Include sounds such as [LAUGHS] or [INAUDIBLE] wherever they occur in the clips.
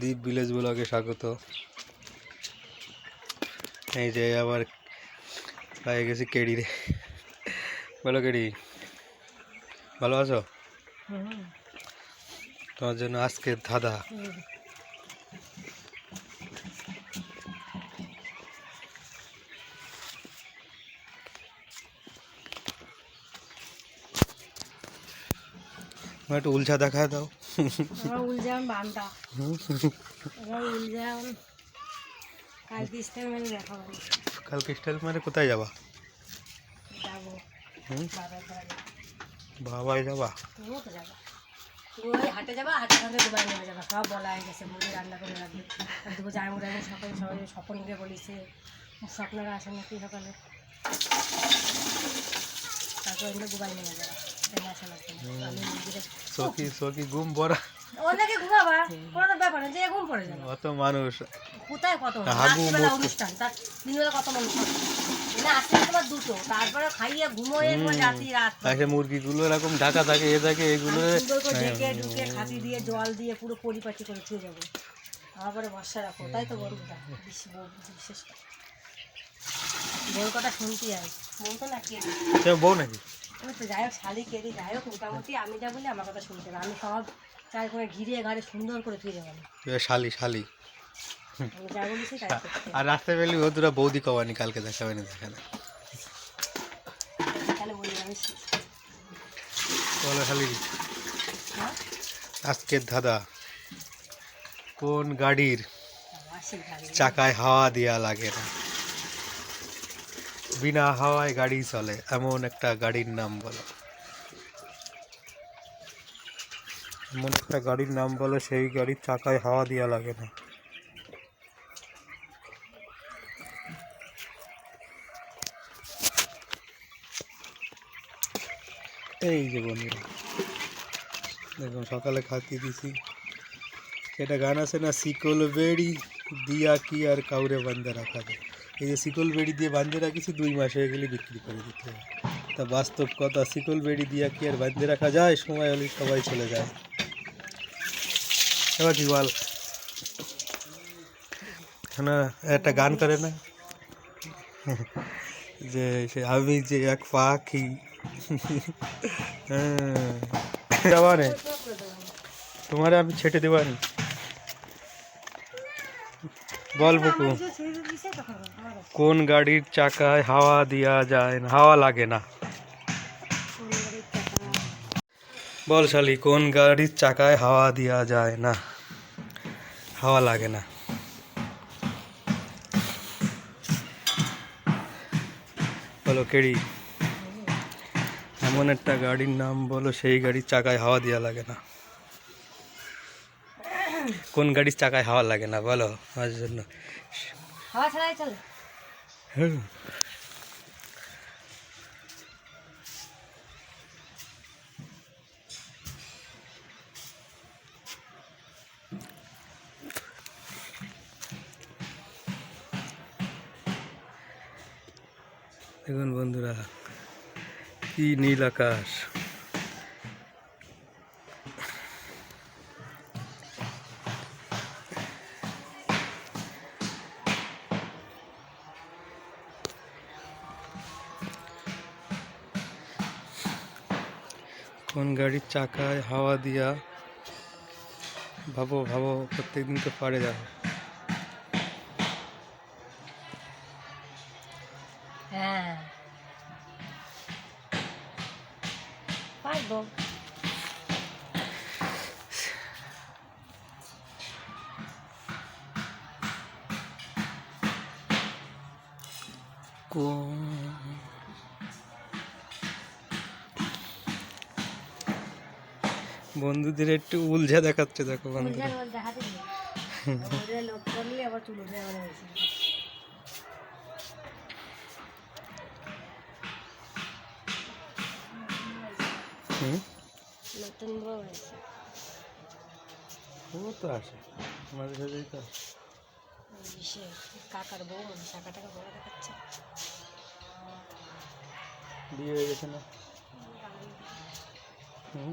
দ্বীপ ভিলেজ ব্লগে স্বাগত। এই যে আবার পেয়ে গেছি কেড়ি রে বলো কেড়ি, ভালো আছো? তোমার জন্য আজকে ধাঁধা। একটু উলঝা দেখায় দাও। উলজাম বান্দা। উলজাম কালকে স্টাইল মানে দেখাবো কালকে স্টাইল মানে কোথায় যাবা? যাব। বাবাই যাবা? তুমিও তো যাবা। ওই হাটে যাবা হাটে সঙ্গে দুবার নেমে যাবা। সব বলা হয়ে গেছে মুড়ি রান্না করে রাখবে। দুপুর যাই মুড়ি রাখবে সকালে সবাই স্বপনকে বলিছে স্বপ্নরা আসেন নাকি সকালে। তারপর এমনি দুবার নেমে যাবা। আসা লাগবে আমি সকি সকি ঘুম পড়া। অনেকে ঘুমাবা কোনো ব্যাপার না যে ঘুম পড়ে যাবে। অত মানুষ। কোথায় কত রাত্রিবেলা অনুষ্ঠান তার দিনবেলা কত মানুষ না আসছে তোমার দুটো তারপরে খাইয়ে ঘুমোয় রাত্রি রাত। আসে মুরগিগুলো এরকম ঢাকা থাকে এ থাকে এগুলো করে ঢেকে ঢুকে খাতি দিয়ে জল দিয়ে পুরো পরিপাটি করে যাব আমার পরে বর্ষা রাখো তাই তো বড় বিশেষ বউর কথা শুনতে যাই বউ তো না বউ নাকি? তো যাই হোক শালি কেড়ে যাই হোক মোটামুটি আমি যা বলি আমার কথা শুনতে হবে। আমি সব চার করে ঘিরে ঘাড়ে সুন্দর করে যাব এ শালি শালি। আমি যা বলেছি তাই করতে হবে। আর রাস্তায় পেলি ও দুরা বৌদি কওয়ানি কালকে দেখাবে না বলি শালি। হ্যাঁ? আজকের দাদা কোন গাড়ির চাকায় হাওয়া দেওয়া লাগে না। বিনা হাওয়ায় গাড়ি চলে, এমন একটা গাড়ির নাম বলো। এমন একটা গাড়ির নাম বলো, সেই গাড়ির চাকায় হাওয়া দেওয়া লাগে না। এই যে বন্ধুরা, দেখুন, সকালে খাতি দিছি। সেটা গান আছে না, শিকল বেড়ি, দিয়া কি আর কাউরে বান্ধে রাখা যায়? এই যে শিকল বেড়ি দিয়ে বান্ধে রাখিছি, দুই মাস হয়ে গেলে বিক্রি করে দিতে হবে। তা বাস্তব কথা শিকল বেড়ি দিয়া কি আর বান্ধে রাখা যায়? সময় হলে সবাই চলে যায়। এবার কি বল না, একটা গান করে না? যে সে আমি যে এক পাখি। হ্যাঁ। যাবা নে তোমারে আমি ছেটে দেবানি। বল, বুকু। কোন গাড়ির চাকায় হাওয়া দেওয়া যায় না হাওয়া লাগে না বল শালি কোন গাড়ির চাকায় হাওয়া দেওয়া যায় না হাওয়া লাগে না বলো কেড়ি এমন একটা গাড়ির নাম বলো সেই গাড়ির চাকায় হাওয়া দেওয়া লাগে না কোন গাড়ির চাকায় হাওয়া লাগে না বলো আমার জন্য হাওয়া ছাড়াই চলে হুম। দেখুন বন্ধুরা কি নীল আকাশ। কোন গাড়ির চাকায় হাওয়া দিয়া ভাবো ভাবো প্রত্যেকদিন তো পারে যাবে হ্যাঁ পারব কোন বন্ধুদের একটু উলঝা দেখাচ্ছে দেখো বন্ধুরা। ও তো আসে আমাদের সাথেই তো কাকার বউ মানে টাকা টাকা বড় দেখাচ্ছে। বিয়ে হয়ে গেছে না? হুম?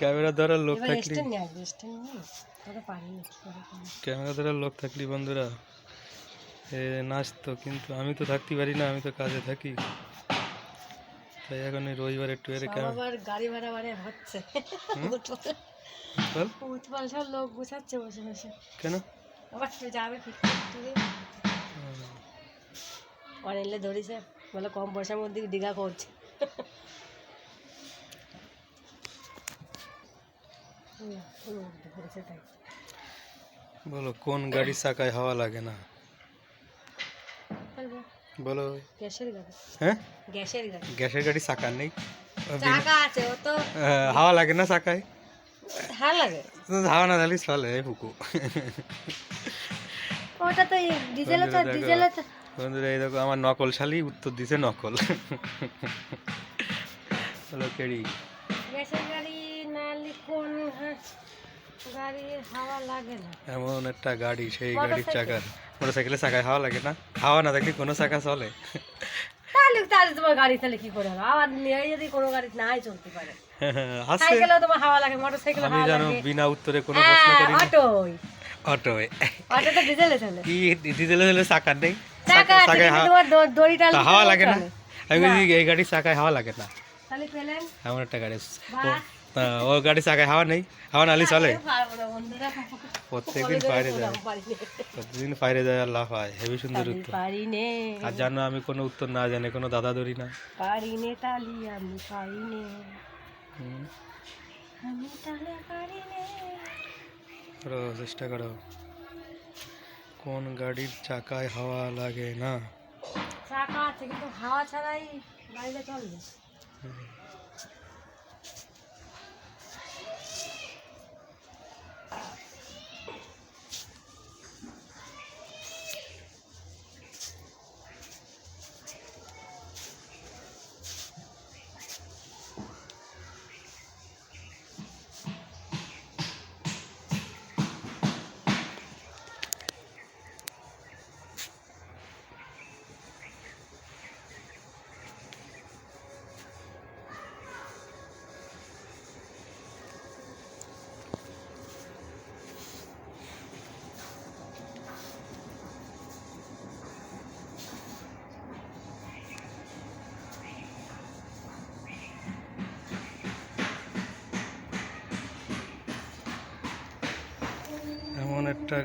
ক্যামেরা ধরার লোক থাকলি? ক্যামেরা ধরার লোক থাকলি বন্ধুরা। এ নাচতো কিন্তু আমি তো থাকতে পারি না আমি তো কাজে থাকি। তাই এখন এই রবিবার একটু এর আবার গাড়ি ভাড়া ভাড়া হচ্ছে বল। উৎপাল সব লোক গুছাচ্ছে বসে বসে। কেন? আবার যাবে ঠিক অনেলে ধরিছে বলে কম পয়সার মধ্যে দীঘা করছে হুম, হুম, ধরেছে তাই বলো কোন গাড়ির চাকায় হাওয়া লাগে না? বলো। গ্যাসের গাড়ি। হ্যাঁ? গ্যাসের গাড়ি। গ্যাসের গাড়ি চাকা নেই। চাকা আছে ও তো হাওয়া লাগে না চাকায়? ভালো লাগে। হাওয়া না দিলে চলে ফুকু ওটা তো ডিজেলে তো। ডিজেলে তো বন্ধুরা এই দেখো আমার নকল শালি উত্তর দিছে নকল। হলো কেড়ি। গ্যাসের গাড়ি না কোন গাড়ির হাওয়া লাগে না। এমন একটা গাড়ি সেই গাড়ির মোটরসাইকেল। চাকার মোটরসাইকেলে চাকায় হাওয়া লাগে না? হাওয়া না থাকলে কোনো চাকা চলে? তাহলে তাহলে তোমার গাড়ি তাহলে কি করে হবে আবার নিয়ে যদি কোনো গাড়ি নাই চলতে পারে। [LAUGHS] তোমার হাওয়া লাগে হাওয়া বিনা উত্তরে কোনো প্রশ্ন হ্যাঁ করি না অটোই অটো অটো তো ডিজেলে চলে। কি ডিজেলে হলে চাকা নেই? চাকা চাকায় হাওয়া লাগে না? আমি এই গাড়ির চাকায় হাওয়া লাগে না। একটা গাড়ি ও গাড়ি চাকায় হাওয়া নেই? হাওয়া নালি চলে? প্রত্যেকদিন বাইরে যায়। বাইরে যায় হয়। হেভি সুন্দর উত্তর। আর জানো আমি কোনো উত্তর না জানি কোনো দাদা ধরি না। তালি আমি আমি করো চেষ্টা করো। কোন গাড়ির চাকায় হাওয়া লাগে না? চাকা হাওয়া ছাড়াই চলবে। 最高!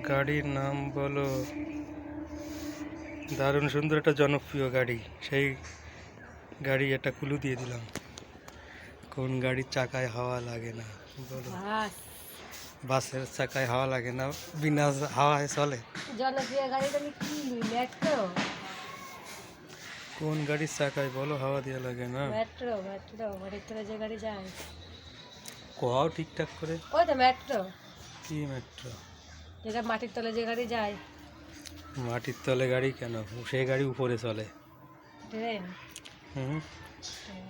গাড়ির নাম বলো। দারুণ সুন্দর একটা জনপ্রিয় গাড়ি। সেই গাড়ি একটা কুলু দিয়ে দিলাম। কোন গাড়ির চাকায় হাওয়া লাগে না বলো। বাসের চাকায় হাওয়া লাগে না বিনা হাওয়ায় চলে। জনপ্রিয় কি মেট্রো কোন গাড়ির চাকায় বলো হাওয়া দিয়ে লাগে না। মেট্রো মেট্রো তলে যে গাড়ি যায়। কোয়াও ঠিকঠাক করে। ওই তো মেট্রো কি মেট্রো যেটা মাটির তলে যে গাড়ি যায়। মাটির তলে গাড়ি কেন? সেই গাড়ি উপরে চলে। ট্রেন? হুম।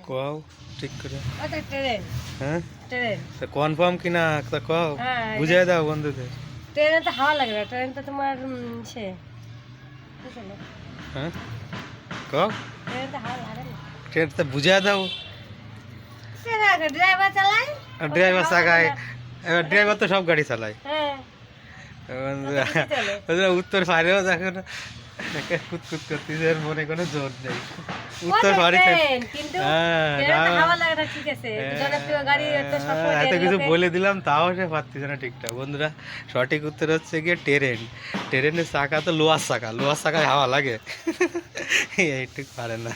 কোয়াও ঠিক করে। তো ট্রেন। হ্যাঁ? ট্রেন। তা কনফার্ম কিনা তা কও। হ্যাঁ বুঝাই দাও বন্ধুদের। ট্রেনে তো হাওয়া লাগে না ট্রেন তো তোমার সে। হ্যাঁ? কও। ট্রেনে তো হাওয়া লাগে না ট্রেনটা বুঝাই দাও। ট্রেনে ড্রাইভার চালায়। ড্রাইভার চাকায় এবার ড্রাইভার তো সব গাড়ি চালায়। হ্যাঁ। উত্তর পারেও দেখো না। কুতকুত করতেছে এর মনে কোনো জোর নেই। উত্তর পারে হ্যাঁ সবসময় হ্যাঁ, এত কিছু বলে দিলাম তাও সে পারতেছে না ঠিকঠাক। বন্ধুরা সঠিক উত্তর হচ্ছে গিয়ে ট্রেন ট্রেনের চাকা তো লোহার চাকা লোহার চাকায় হাওয়া লাগে। এইটুক পারে না।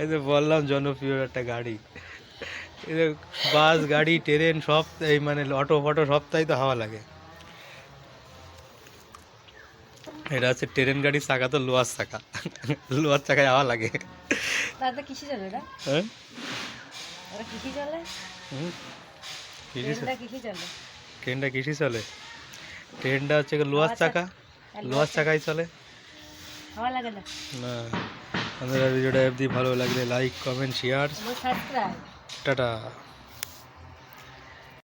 এই যে বললাম জনপ্রিয় একটা গাড়ি। এই যে বাস গাড়ি ট্রেন সব এই মানে অটো ফটো সবটাই তো হাওয়া লাগে। এটা হচ্ছে ট্রেন গাড়ির চাকা তো লোহার চাকা। লোহার চাকায় হাওয়া লাগে। তাতে কিসে চলে এটা? হ্যাঁ? ওরা কিসে চলে? হুম? কিসে ট্রেনটা কিসে চলে? ট্রেনটা কিসে চলে? ট্রেনটা হচ্ছে লোহার চাকা। লোহার চাকায় চলে। হাওয়া লাগে না। না। আমাদের ভিডিওটা অবধি ভালো লাগলে লাইক কমেন্ট শেয়ার টাটা।